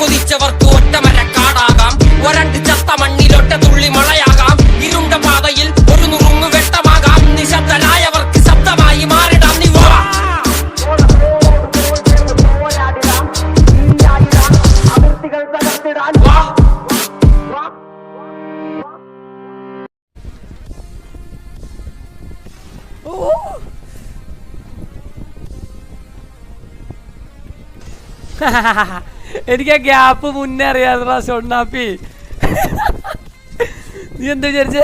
കൊതിച്ചവർക്ക് ഒറ്റമര കാടാകാം. ഒരണ്ട് ചത്ത മണ്ണിലൊറ്റ തുള്ളി മഴയാകാം ഇരുണ്ട പാതയിൽ ഒരു നുറുങ്ങു വെട്ടമാകാം. നിശബ്ദനായവർക്ക് ശബ്ദമായി മാറിടാം. നീ വാ. വാ എനിക്ക് ആ ഗ്യാപ്പ് മുന്നേ അറിയാതെ ഷൊണ്ണാപ്പി നീ എന്താ വിചാരിച്ചേ?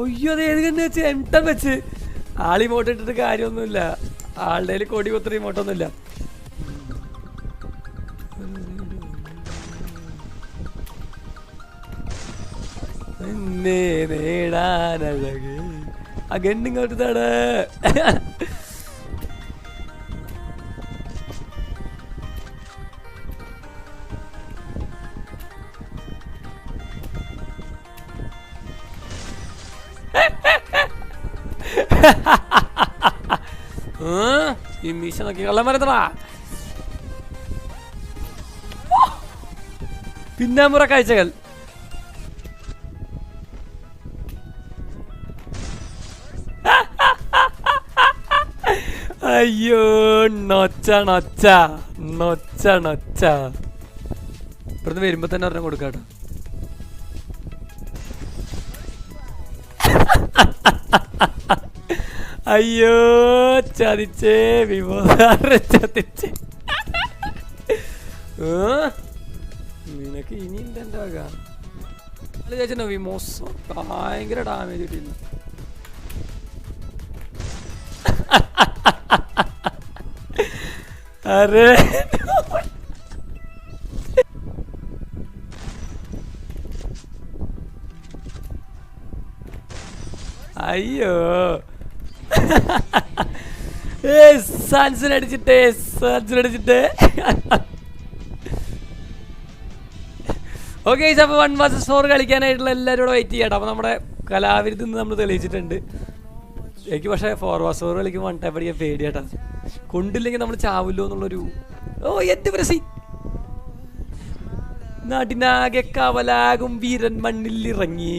അയ്യോ അത് ഏത് കണ്ണ് വെച്ച്? എംട്ടം വെച്ച്. ആളി മോട്ട് ഇട്ടിട്ട് കാര്യമൊന്നുമില്ല. ആളുടെ കയ്യിൽ കൊടി കൊത്തി മോട്ടൊന്നുമില്ല നിന്നെ നേടാനഴക്. ആ ഗണ്ണിങ്ങോട്ട് തട. ഈ മീശ നോക്കി കള്ളം വരുന്നടാ പിന്നാമ്പുറ കാഴ്ചകൾ. അയ്യോ നൊച്ച നൊച്ച നൊച്ച നൊച്ച. ഇവിടുന്ന് വരുമ്പോ തന്നെ ഒരെണ്ണം കൊടുക്കാട്ടോ അയ്യോ ചതിച്ചേ വിമോദാറ് ചതിച്ചേ? നിനക്ക് ഇനി എന്താ ചേച്ചനോ വിമോസ്. ഭയങ്കര ഡാമേജ് കിട്ടിയിരുന്നു. അരെ അയ്യോ. ഓക്കെ അപ്പോൾ വൺ മാസം ഫോർ കളിക്കാനായിട്ടുള്ള എല്ലാവരും കൂടെ വെയിറ്റ് ചെയ്യട്ടോ. അപ്പോൾ നമ്മുടെ കലാവിരുദ്ധ നമ്മൾ തെളിയിച്ചിട്ടുണ്ട്. എനിക്ക് പക്ഷേ ഫോർ വാസ് ഫോർ കളിക്കുമ്പോൾ വൺ ടൈം പഠിക്കാൻ പേടിയാട്ടാ. കൊണ്ടില്ലെങ്കിൽ നമ്മൾ ചാവില്ലോ എന്നുള്ളൊരു ഓ എന്ത് പ്രസി നാടിനാകെ കവലാകും വീരൻ മണ്ണിൽ ഇറങ്ങി.